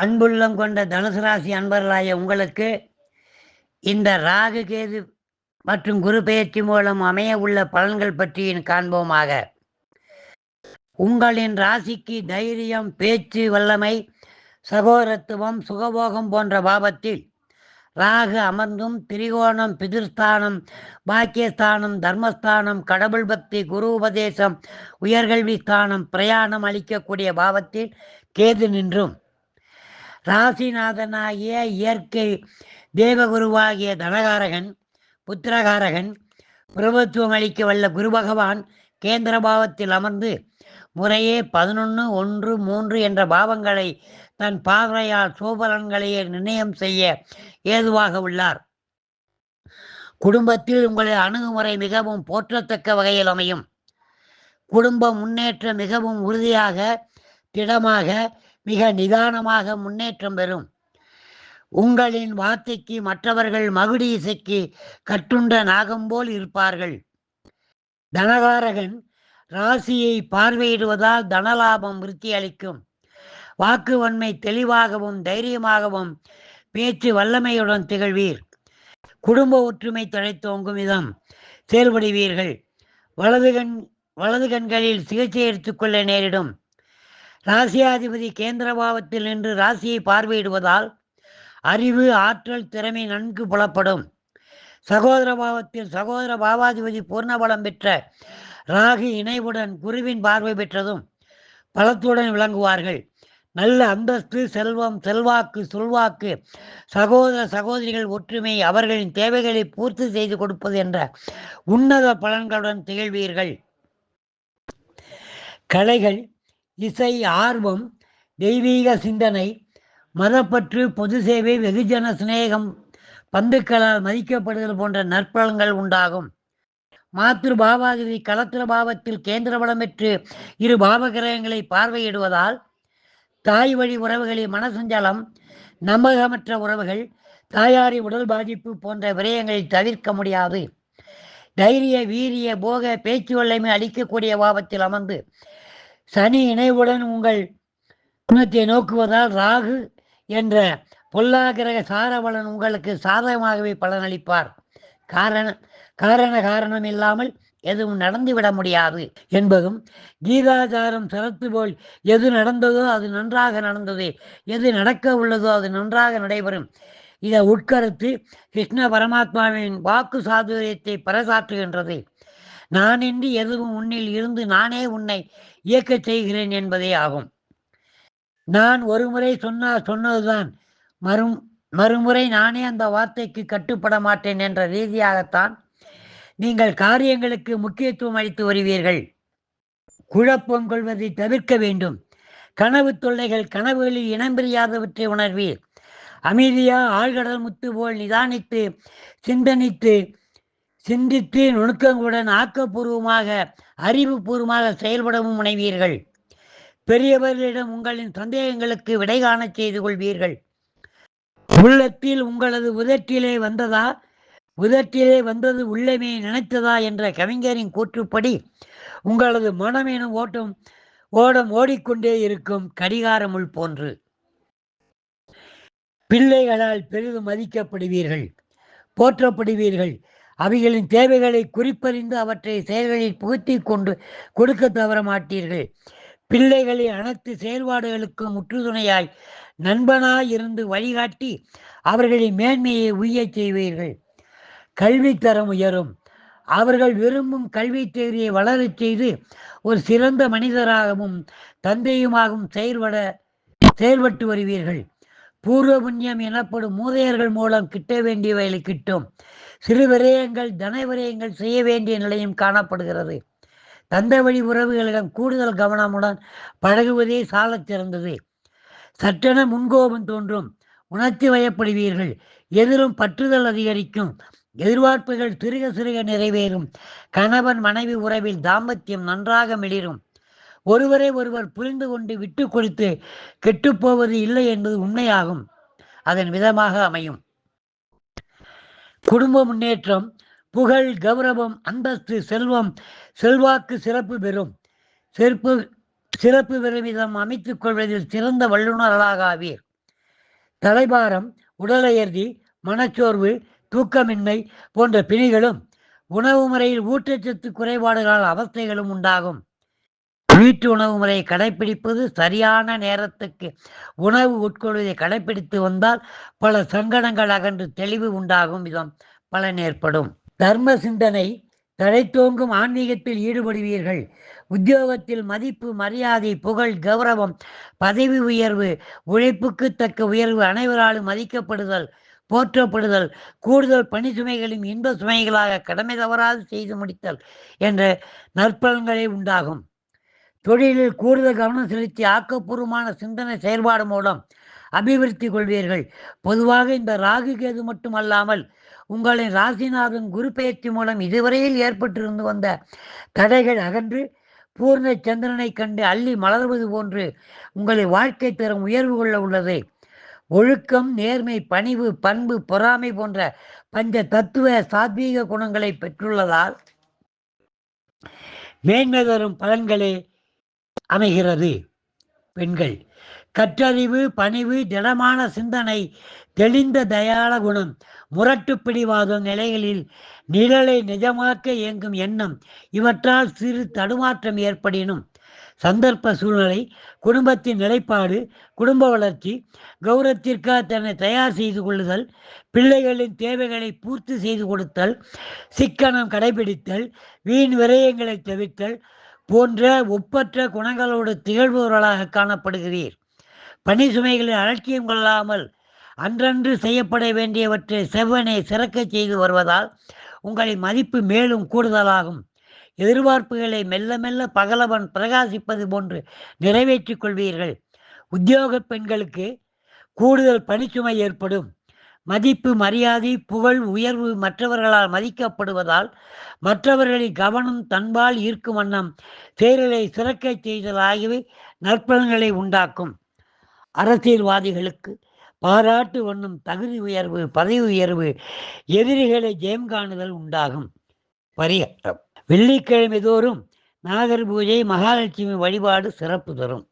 அன்புள்ளம் கொண்ட தனுசு ராசி அன்பர்களாய உங்களுக்கு இந்த ராகு கேது மற்றும் குரு பெயர்ச்சி மூலம் அமைய உள்ள பலன்கள் பற்றி காண்போமாக. உங்களின் ராசிக்கு தைரியம் பேச்சு வல்லமை சகோதரத்துவம் சுகபோகம் போன்ற பாவத்தில் ராகு அமர்ந்தும் திரிகோணம் பிதிர்ஸ்தானம் பாக்கியஸ்தானம் தர்மஸ்தானம் கடவுள் பக்தி குரு உபதேசம் உயர்கல்வி ஸ்தானம் பிரயாணம் அளிக்கக்கூடிய பாவத்தில் கேது நின்றும். ராசிநாதனாகிய இயற்கை தேவகுருவாகிய தனகாரகன் புத்திரகாரகன் பிரபுத்துவம் அளிக்க வல்ல குரு பகவான் கேந்திர பாவத்தில் அமர்ந்து முறையே பதினொன்று ஒன்று மூன்று என்ற பாவங்களை தன் பார்வையால் சோபலன்களையே நிர்ணயம் செய்ய ஏதுவாக உள்ளார். குடும்பத்தில் உங்களது அணுகுமுறை மிகவும் போற்றத்தக்க வகையில் அமையும். குடும்ப முன்னேற்றம் மிகவும் உறுதியாக திடமாக மிக நிதானமாக முன்னேற்றம் பெறும். உங்களின் வார்த்தைக்கு மற்றவர்கள் மகுடி இசைக்கு கட்டுண்ட நாகம் போல் இருப்பார்கள். தனகாரகன் ராசியை பார்வையிடுவதால் தனலாபம் விருத்தி அளிக்கும். வாக்கு வன்மை தெளிவாகவும் தைரியமாகவும் பேச்சு வல்லமையுடன் திகழ்வீர். குடும்ப ஒற்றுமை தழைத்தோங்கும் விதம் செயல்படுவீர்கள். வலது கண் வலது கண்களில் சிகிச்சை எடுத்துக்கொள்ள நேரிடும். ராசியாதிபதி கேந்திர பாவத்தில் நின்று ராசியை பார்வையிடுவதால் அறிவு ஆற்றல் திறமை நன்கு புலப்படும். சகோதர பாவத்தில் சகோதர பாவாதிபதி பூர்ணபலம் பெற்ற ராகு இணைவுடன் குருவின் பார்வை பெற்றதும் பலத்துடன் விளங்குவார்கள். நல்ல அந்தஸ்து செல்வம் செல்வாக்கு சொல்வாக்கு சகோதர சகோதரிகள் ஒற்றுமை அவர்களின் தேவைகளை பூர்த்தி செய்து கொடுப்பது என்ற உன்னத பலன்களுடன் திகழ்வீர்கள். கலைகள் இசை ஆர்வம் தெய்வீக சிந்தனை மதப்பற்று பொது சேவை வெகுஜன சிநேகம் பந்துக்களால் மதிக்கப்படுதல் போன்ற நற்பலன்கள் உண்டாகும். மாத்திரு பாவாதிபதி களத்திர பாவத்தில் கேந்திர பலம் பெற்று இரு பாவகிரகங்களை பார்வையிடுவதால் தாய் வழி உறவுகளில் மனசஞ்சலம் நம்பகமற்ற உறவுகள் தாயாரி உடல் பாதிப்பு போன்ற விரயங்களை தவிர்க்க முடியாது. தைரிய வீரிய போக பேச்சு வல்லமை அளிக்கக்கூடிய பாவத்தில் அமர்ந்து சனி இணைவுடன் உங்கள் குணத்தை நோக்குவதால் ராகு என்ற பொல்லாகிரக சாரவளன் உங்களுக்கு சாதகமாகவே பலனளிப்பார். காரண காரண காரணம் இல்லாமல் எதுவும் நடந்துவிட முடியாது என்பதும் கீதாச்சாரம் சரத்து போல் எது நடந்ததோ அது நன்றாக நடந்தது எது நடக்க உள்ளதோ அது நன்றாக நடைபெறும். இதை உட்கருத்து கிருஷ்ண பரமாத்மாவின் வாக்கு சாதுரியத்தை பறைசாற்றுகின்றது. நானின்றி எதுவும் உன்னில் இருந்து நானே உன்னை இயக்கச் செய்கிறேன் என்பதே ஆகும். நான் ஒருமுறை சொன்னா சொன்னதுதான். மறு மறுமுறை நானே அந்த வார்த்தைக்கு கட்டுப்பட மாட்டேன் என்ற ரீதியாகத்தான் நீங்கள் காரியங்களுக்கு முக்கியத்துவம் அளித்து வருவீர்கள். குழப்பம் கொள்வதை தவிர்க்க வேண்டும். கனவு தொல்லைகள் கனவுகளில் இனம் பிரியாதவற்றை உணர்வீர். அமைதியா ஆழ்கடல் முத்து போல் நிதானித்து சிந்தனித்து சிந்தித்து நுணுக்கங்களுடன் ஆக்கப்பூர்வமாக அறிவுபூர்வமாக செயல்படவும் முனைவீர்கள். பெரியவர்களிடம் உங்களின் சந்தேகங்களுக்கு விடை காணச் செய்து கொள்வீர்கள். உள்ளத்தில் உங்களது உதட்டிலே வந்ததா? உதட்டிலே வந்தது உள்ளமே நினைத்ததா என்ற கவிஞரின் கூற்றுப்படி உங்களது மனம் எனும் ஓட்டம் ஓடம் ஓடிக்கொண்டே இருக்கும் கடிகாரமுள் போன்று. பிள்ளைகளால் பெரிதும் மதிக்கப்படுவீர்கள் போற்றப்படுவீர்கள். அவைகளின் தேவைகளை குறிப்பறிந்து அவற்றை செயல்களில் புகுத்தி கொண்டு கொடுக்க தவற மாட்டீர்கள். பிள்ளைகளின் அனைத்து செயல்பாடுகளுக்கும் முற்றுதுணையாய் நண்பனாய் இருந்து வழிகாட்டி அவர்களின் மேன்மையை உய்யச் செய்வீர்கள். கல்வித்தரம் உயரும். அவர்கள் விரும்பும் கல்வி தேவையை வளரச் செய்து ஒரு சிறந்த மனிதராகவும் தந்தையுமாகவும் செயல்பட செயல்பட்டு வருவீர்கள். பூர்வ புண்ணியம் எனப்படும் மூதையர்கள் மூலம் கிட்ட வேண்டியவைகளை கிட்டும். சிறு விரயங்கள் தன விரயங்கள் செய்ய வேண்டிய நிலையும் காணப்படுகிறது. தந்த வழி உறவுகளிடம் கூடுதல் கவனமுடன் பழகுவதே சாலச் சிறந்தது. சற்றென முன்கோபம் தோன்றும். உணர்ச்சி வயப்படுவீர்கள். எதிரும் பற்றுதல் அதிகரிக்கும். எதிர்பார்ப்புகள் சிறுக சிறுக நிறைவேறும். கணவன் மனைவி உறவில் தாம்பத்தியம் நன்றாக மிளிரும். ஒருவரை ஒருவர் புரிந்து கொண்டு விட்டு கொடுத்து கெட்டுப்போவது இல்லை என்பது உண்மையாகும். அதன் விதமாக அமையும். குடும்ப முன்னேற்றம் புகழ் கௌரவம் அந்தஸ்து செல்வம் செல்வாக்கு சிறப்பு பெறும். சிறப்பு சிறப்பு பெறும் விதம் அமைத்துக் கொள்வதில் சிறந்த வல்லுநர்களாக ஆவீர். தலைபாரம் உடலையர்தி மனச்சோர்வு தூக்கமின்மை போன்ற பிணிகளும் உணவு முறையில் ஊட்டச்சத்து குறைபாடுகளால் அவஸ்தைகளும் உண்டாகும். வீட்டு உணவு முறையை கடைபிடிப்பது சரியான நேரத்துக்கு உணவு உட்கொள்வதை கடைபிடித்து வந்தால் பல சங்கடங்கள் அகன்று தெளிவு உண்டாகும் விதம் பலன் ஏற்படும் தர்ம சிந்தனை தழைத்தோங்கும் ஆன்மீகத்தில் ஈடுபடுவீர்கள். உத்தியோகத்தில் மதிப்பு மரியாதை புகழ் கௌரவம் பதவி உயர்வு உழைப்புக்கு தக்க உயர்வு அனைவராலும் மதிக்கப்படுதல் போற்றப்படுதல் கூடுதல் பணி சுமைகளையும் இன்ப சுமைகளாக கடமை தவறாது செய்து முடித்தல் என்ற நற்பலன்களே உண்டாகும். தொழிலில் கூடுதல் கவனம் செலுத்தி ஆக்கப்பூர்வமான சிந்தனை செயல்பாடு மூலம் அபிவிருத்தி கொள்வீர்கள். பொதுவாக இந்த ராகு கேது மட்டுமல்லாமல் உங்களின் ராசிநாதன் குரு பெயர்ச்சி மூலம் இதுவரையில் ஏற்பட்டிருந்து வந்த தடைகள் அகன்று பூர்ண சந்திரனை கண்டு அள்ளி மலர்வது போன்று உங்களை வாழ்க்கை தரும் உயர்வு கொள்ள உள்ளது. ஒழுக்கம் நேர்மை பணிவு பண்பு பொறாமை போன்ற பஞ்ச தத்துவ சாத்வீக குணங்களை பெற்றுள்ளதால் மேன்மை தரும் பலன்களே அமைகிறது. பெண்கள் கற்றறிவு பணிவு திடமான சிந்தனை தெளிந்த தயாள குணம் முரட்டு பிடிவாதம் நிலைகளில் நிழலை நிஜமாக்க இயங்கும் எண்ணம் இவற்றால் சிறு தடுமாற்றம் ஏற்படினும் சந்தர்ப்ப சூழ்நிலை குடும்பத்தின் நிலைப்பாடு குடும்ப வளர்ச்சி கௌரவத்திற்காக தன்னை தயார் செய்து கொள்ளுதல் பிள்ளைகளின் தேவைகளை பூர்த்தி செய்து கொடுத்தல் சிக்கனம் கடைபிடித்தல் வீண் விரயங்களை தவிர்த்தல் போன்ற ஒப்பற்ற குணங்களோடு திகழ்பவர்களாக காணப்படுகிறீர். பணி சுமைகளில் அலட்சியம் கொள்ளாமல் அன்றன்று செய்யப்பட வேண்டியவற்றை செவ்வனை சிறக்க செய்து வருவதால் உங்களின் மதிப்பு மேலும் கூடுதலாகும். எதிர்பார்ப்புகளை மெல்ல மெல்ல பகலவன் பிரகாசிப்பது போன்று நிறைவேற்றிக் கொள்வீர்கள். உத்தியோக பெண்களுக்கு கூடுதல் பணிச்சுமை ஏற்படும். மதிப்பு மரியாதை புகழ் உயர்வு மற்றவர்களால் மதிக்கப்படுவதால் மற்றவர்களின் கவனம் தன்பால் ஈர்க்கும் வண்ணம் தேர்தலை சிறக்க செய்தல் ஆகியவை நற்பலன்களை உண்டாக்கும். அரசியல்வாதிகளுக்கு பாராட்டு வண்ணம் தகுதி உயர்வு பதவி உயர்வு எதிரிகளை ஜெயம் காணுதல் உண்டாகும். பரிகாரம் வெள்ளிக்கிழமை தோறும் நாகர் பூஜை மகாலட்சுமி வழிபாடு சிறப்பு தரும்.